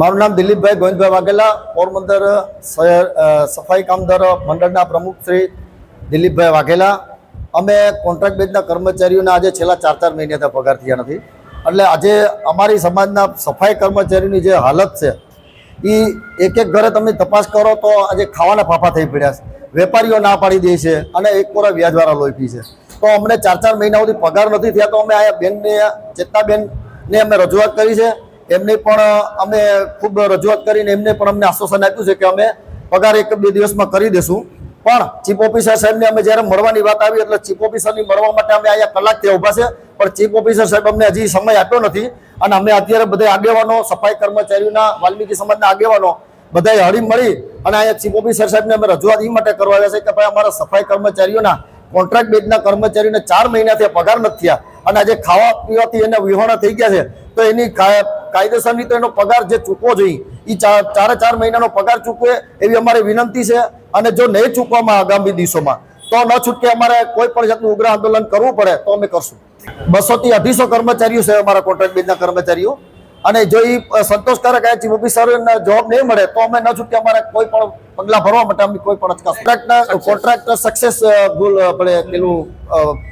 મારું નામ દિલીપભાઈ ગોવિંદભાઈ વાઘેલા, પોરબંદર, શહેર સફાઈ કામદાર મંડળના પ્રમુખ શ્રી દિલીપભાઈ વાઘેલા. અમે કોન્ટ્રાક્ટ બેઝના કર્મચારીઓના આજે છેલ્લા ચાર ચાર મહિનાથી પગાર થયા નથી. એટલે આજે અમારી સમાજના સફાઈ કર્મચારીની જે હાલત છે એ એક એક ઘરે તમે તપાસ કરો તો આજે ખાવાના ફાફા થઈ પડ્યા છે. વેપારીઓ ના પાડી દે છે અને એક કોરા વ્યાજવાળા લોહી છે. તો અમને ચાર ચાર મહિના સુધી પગાર નથી થયા, તો અમે આ બેનને ચેતનાબેનને અમે રજૂઆત કરી છે. એમને પણ અમે ખૂબ રજૂઆત કરીને એમને પણ અમને આશ્વાસન આપ્યું છે કે અમે પગાર એક બે દિવસમાં કરી દેશું. પણ ચીફ ઓફિસર સાહેબને અમે જ્યારે મળવાની વાત આવી, એટલે ચીફ ઓફિસરની મળવા માટે અમે અહીંયા કલાકથી ઊભા છે, પણ ચીફ ઓફિસર સાહેબ અમને હજી સમય આપ્યો નથી. અને અમે અત્યારે બધા આગેવાનો, સફાઈ કર્મચારીઓના, વાલ્મીકી સમાજના આગેવાનો બધાએ હળી મળી અને અહીંયા ચીફ ઓફિસર સાહેબને અમે રજૂઆત એ માટે કરવા આવ્યા છે કે ભાઈ અમારા સફાઈ કર્મચારીઓના, કોન્ટ્રાક્ટ બેઝના કર્મચારીઓને ચાર મહિનાથી પગાર નથી થયા. અને આજે ખાવા પીવાથી એને વિહોણા થઈ ગયા છે. તો એની કાયદેસરની તો એનો પગાર જે ચૂકવો જોઈએ એ ચાર ચારે મહિનાનો પગાર ચૂકવે એવી અમારી વિનંતી છે અને જો નહીં ચૂકવામાં આગામી દિવસોમાં તો ન છૂટકે અમારે કોઈ પણ જાતનું ઉગ્ર આંદોલન કરવું પડે તો અમે કરશું. બસો થી અઢીસો કર્મચારીઓ છે અમારા કોન્ટ્રાક્ટ બેઝના કર્મચારીઓ. અને જો એ સંતોષકારક આ ચીફ ઓફિસરને જોબ નહીં મળે તો અમે ન છૂટકે અમારે કોઈ પણ પગલાં ભરવા માટે અમે કોઈ પણ કોન્ટ્રાક્ટ સક્સેસ ભૂલ આપણે પેલું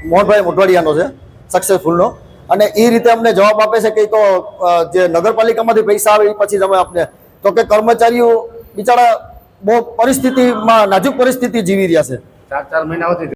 મોહનભાઈ મોઢવાડિયાનો છે સક્સેસફુલનો અને એ રીતે અમને જવાબ આપે છે કે તો જે નગરપાલિકામાંથી પૈસા આવે એ પછી તમે આપને તો કે કર્મચારીઓ બિચારા બહુ પરિસ્થિતિમાં નાજુક પરિસ્થિતિ જીવી રહ્યા છે. ચાર ચાર મહિના